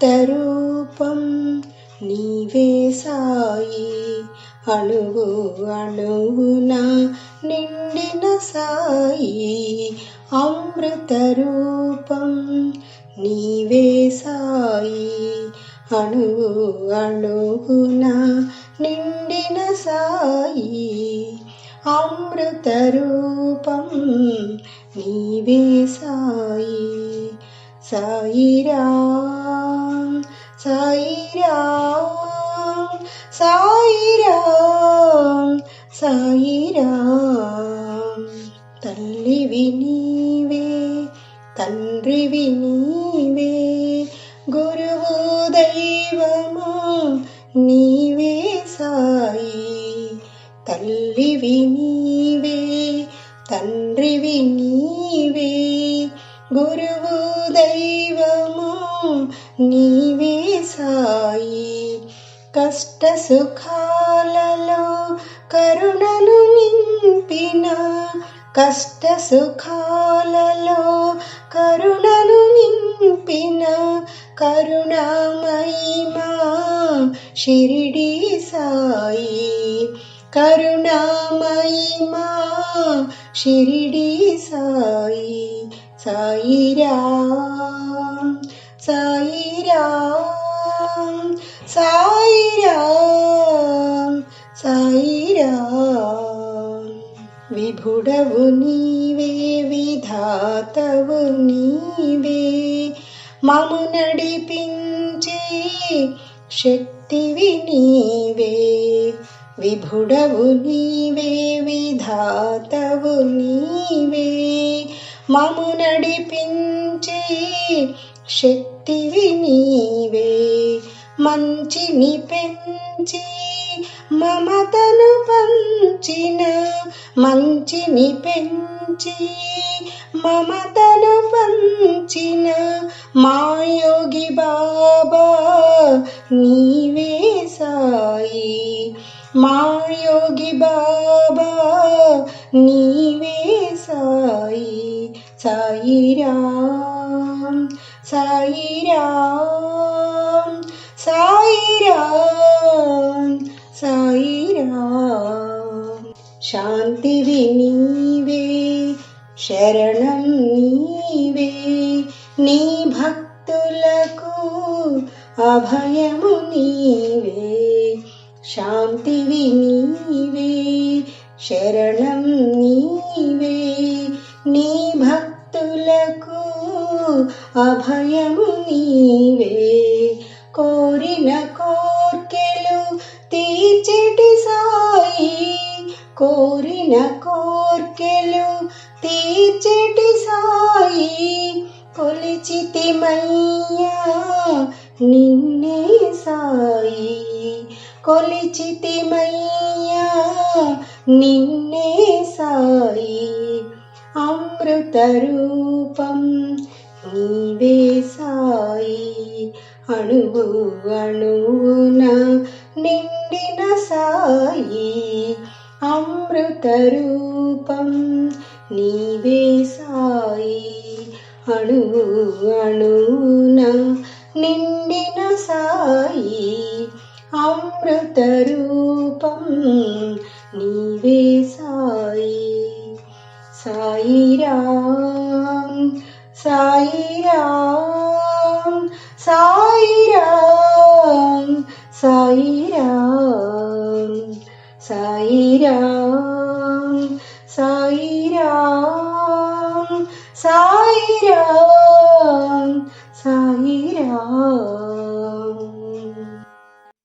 అమృతరూపం నీవే సాయి. అణువు అణువున నిండిన సాయి. అమృత రూపం నీవే సాయి. అణువు అణువున నిండిన సాయి. అమృత రూపం నీవే సాయి. సాయిరా സായിരാം സായിരാം സായിരാം. തല്ലി വിനീവേ തന്ത്രി വിനീവേ ഗുരുവോ ദൈവമോ നീവേ സായി. തല്ലി വിനീവേ തന്ത്രി വിനീവേ ഗുരുവോ ദൈവമോ നീവേ సాయి. కష్ట సుఖాలలో కరుణను నింపిన కష్ట సుఖాలలో కరుణను నింపిన కరుణామయమా షిరిడి సాయి. కరుణామయమా షిరిడి సాయి. సాయిరా. విభుడవు నీవే విధాతవు నీవే. మము నడిపించే శక్తివి నీవే. విభుడవు నీవే విధాతవు నీవే. మము నడిపించే శక్తివి నీవే. మంచిని పెంచి మమతను పంచిన మంచిని పెంచి మమతను పంచిన మాయోగి బాబా నీవే సాయి. మాయోగి బాబా నీవే సాయి. సాయిరాం సాయిరాం శరణం నీవే నీ భక్తులకు అభయము నీవే. శాంతివి నీవే శరణం నీవే నీ భక్తులకు అభయము నీవే. కోరిన కోర్కెలు తీర్చెటి సాయి కోరిన కోర్కెలు తీర్చెటి సాయి కొలిచితిమయ్యా నిన్నే సాయి. కొలిచితిమయ్యా నిన్నే సాయి. అమృత రూపం నీవే సాయి. అణువు అణువున నిండిన సాయి. అమృత రూపం నీవే సాయి అణువు అణువున నిండిన సాయి అమృత రూపం నీవే సాయి సాయి రామ్ సాయి రామ్ సాయి రామ్ సాయి రామ్